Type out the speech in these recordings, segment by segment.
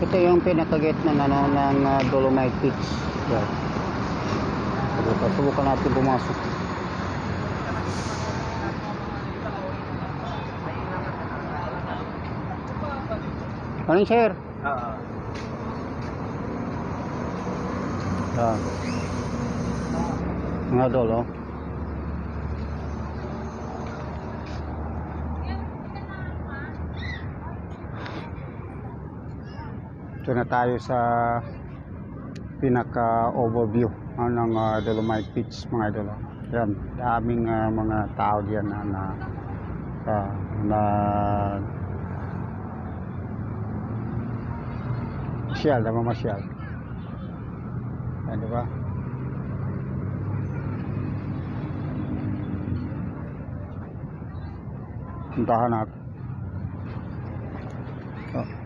Ito yung pinakagit ng ano ng ah, Dolomite Peaks. Yan. Subukan, subukan natin pumasok. Ano sir? Oo. Yan. Mga dolo. Ito na tayo sa pinaka-overview ah, ng ah, Dolomite Beach mga idol. ah. Yan, daming ah, mga tao diyan na na, ah, na masyal, na mamasyal. Yan, di ba? Puntahan natin. Oh.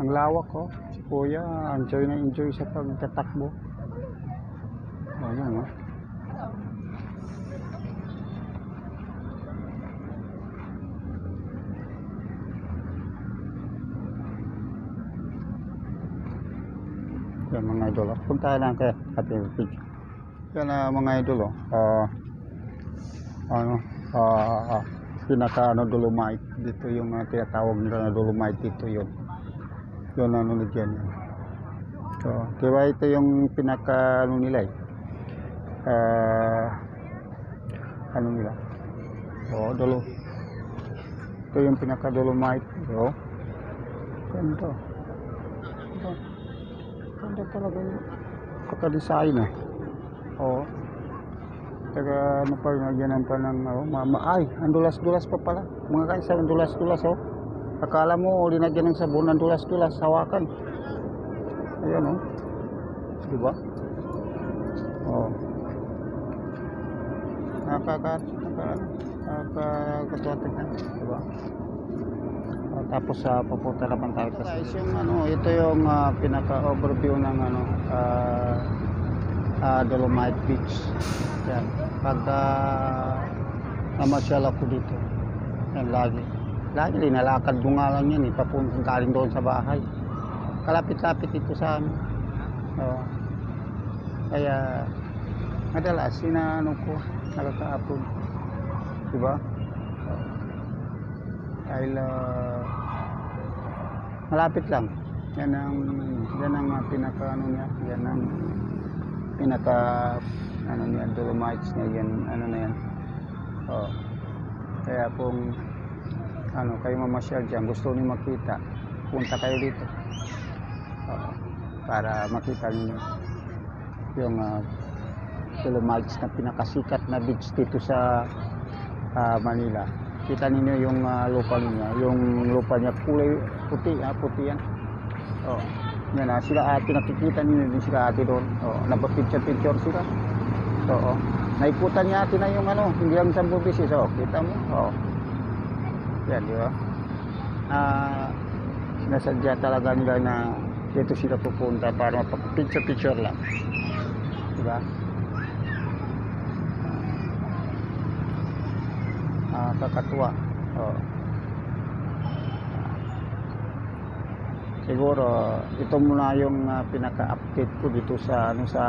Ang lawak ko. Si Kuya, enjoy na enjoy sa pagtatakbo. Ayun, oh. Yan mga idol. oh. Punta lang kaya Ate Pidge. Yan na mga idol. Oh. Ah, ano, ah, ah, pinaka ano, dolomite. Dito yung uh, tinatawag nila na dolomite. Dito yun. Yun ano na dyan. Yan. So, diba ito yung pinaka ano nila eh. Ah, ano nila? Oh, dolo. Ito yung pinaka dolomite. Oh. Ganito. Ito. Ganda talaga yung pagka-design eh. Oo. Taga ano pa, nagyanan pa ng oh, mama. Ay, ang dulas-dulas pa pala. Mga kaisa, ang dulas-dulas oh. Akala mo, linagyan ng sabon, ang dulas-dulas, hawakan. Ayan oh. Di ba? Oo. Nakaka, naka, nakakatuwa tignan. Di ba? Ah, tapos sa papunta naman tayo sa guys yung ano ito yung ah, pinaka overview ng ano ah, ah, Dolomite Beach. Yan. Pagka namasyal ako dito yan lagi. Lagi linalakad ko nga lang yan eh papunta galing doon sa bahay. Kalapit-lapit ito sa amin. Oo. kaya madalas inaano ko nakakaapon. Diba? Dahil ah, malapit lang. Yan ang yan ang ah, pinaka ano niya. Yan ang pinaka ano niya dolomites niya yan ano na yan. Oh. Kaya kung ano kayo mamasyal dyan gusto niyo makita punta kayo dito. Oo. para makita niyo yung uh, dolomites na pinakasikat na beach dito sa ah, Manila. Kita ninyo yung ah, lupa niya. Yung lupa niya kulay puti ah puti yan. Oh yan ah sila ate nakikita ninyo din sila ate doon. Oh nagpa-picture picture sila. So oh naikutan niya ate na yung ano hindi lang sa beses oh kita mo? Oh yan di ba? Ah sinasadya talaga nila na dito sila pupunta para mapag-picture picture lang. Di ba? Ah, kakatuwa. Oh. Siguro ito muna yung ah, pinaka-update ko dito sa ano sa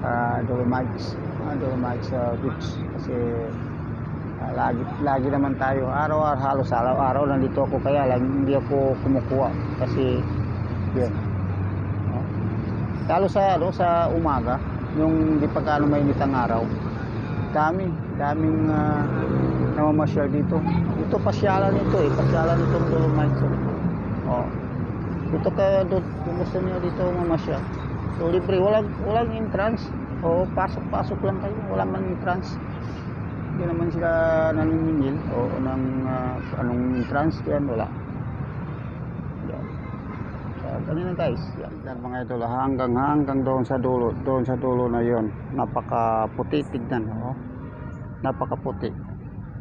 ah, Dolomites, ah, Dolomites Beach kasi ah, lagi lagi naman tayo araw-araw halos araw-araw nandito ako. Kaya lang hindi ako kumukuha. Kasi yun. Oh. Lalo sa ano sa umaga yung di pa gaano mainit ang araw dami daming uh, namamasyal dito. Ito pasyalan nito eh. Pasyalan nitong Dolomites oh dito doon kung gusto niyo dito mamasyal so libre walang walang entrance. O pasok pasok lang kayo wala man entrance. Hindi naman sila naniningil o ng ah, anong entrance yan wala. Yan. So, ganun guys. Yan, yan mga idol hanggang hanggang doon sa dulo doon sa dulo na yon napaka puti tignan oh napakaputi.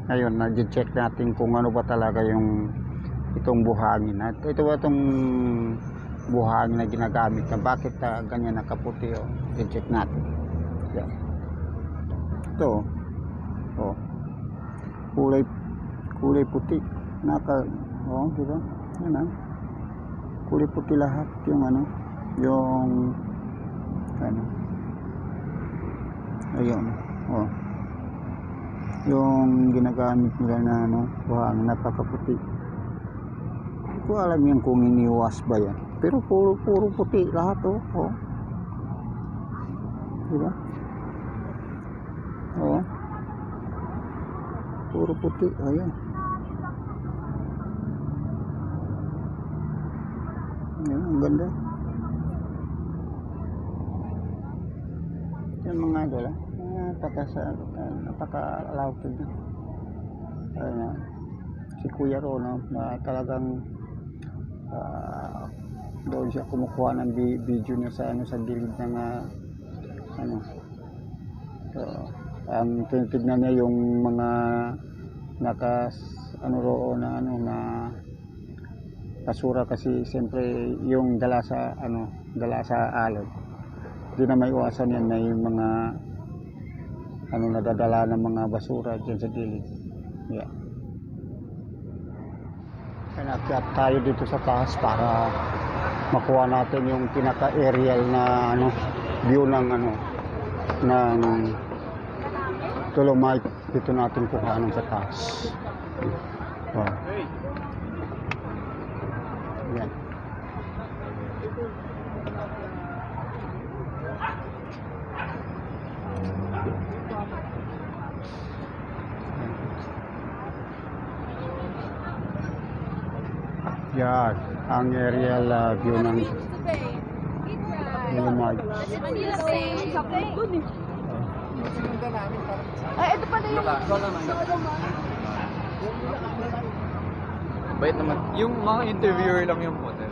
Ngayon na-check natin kung ano ba talaga yung itong buhangin at ito ba itong buhangin na ginagamit na bakit ah, ganyan nakaputi oh. I-check natin. Yan. Ito. Oh. Kulay kulay puti. Naka oh, di ba? Yan ah. Kulay puti lahat yung ano, yung ano. Ayun. Oh. Yung ginagamit nila na ano, buhangin napakaputi. Ko alam yan kung iniwas ba yan. Pero puro, puro puti lahat oh. oh. Diba? Oo. Puro puti. Ayan. Ayan, ang ganda. Yan mga idol ah. Napaka sa uh, napaka-lawkid na. Ayan. Si Kuya Rono na talagang ah, doon siya kumukuha ng video niya sa ano sa gilid ng ah, ano. So, ang tinitignan niya yung mga nakas ano roon na ano na basura kasi siyempre yung dala sa ano dala sa alon. Hindi na may iwasan yan may mga ano nadadala ng mga basura dyan sa gilid. Yeah. Pinakyat tayo dito sa taas para makuha natin yung pinaka-aerial na ano, view ng ano ng Dolomite dito natin kuhanan sa taas. Oh. Yan. Yan, ang aerial uh, view ng Bay. Dun eh. Ay, ito pala yung Bait naman. Yung mga interviewer lang yung hotel.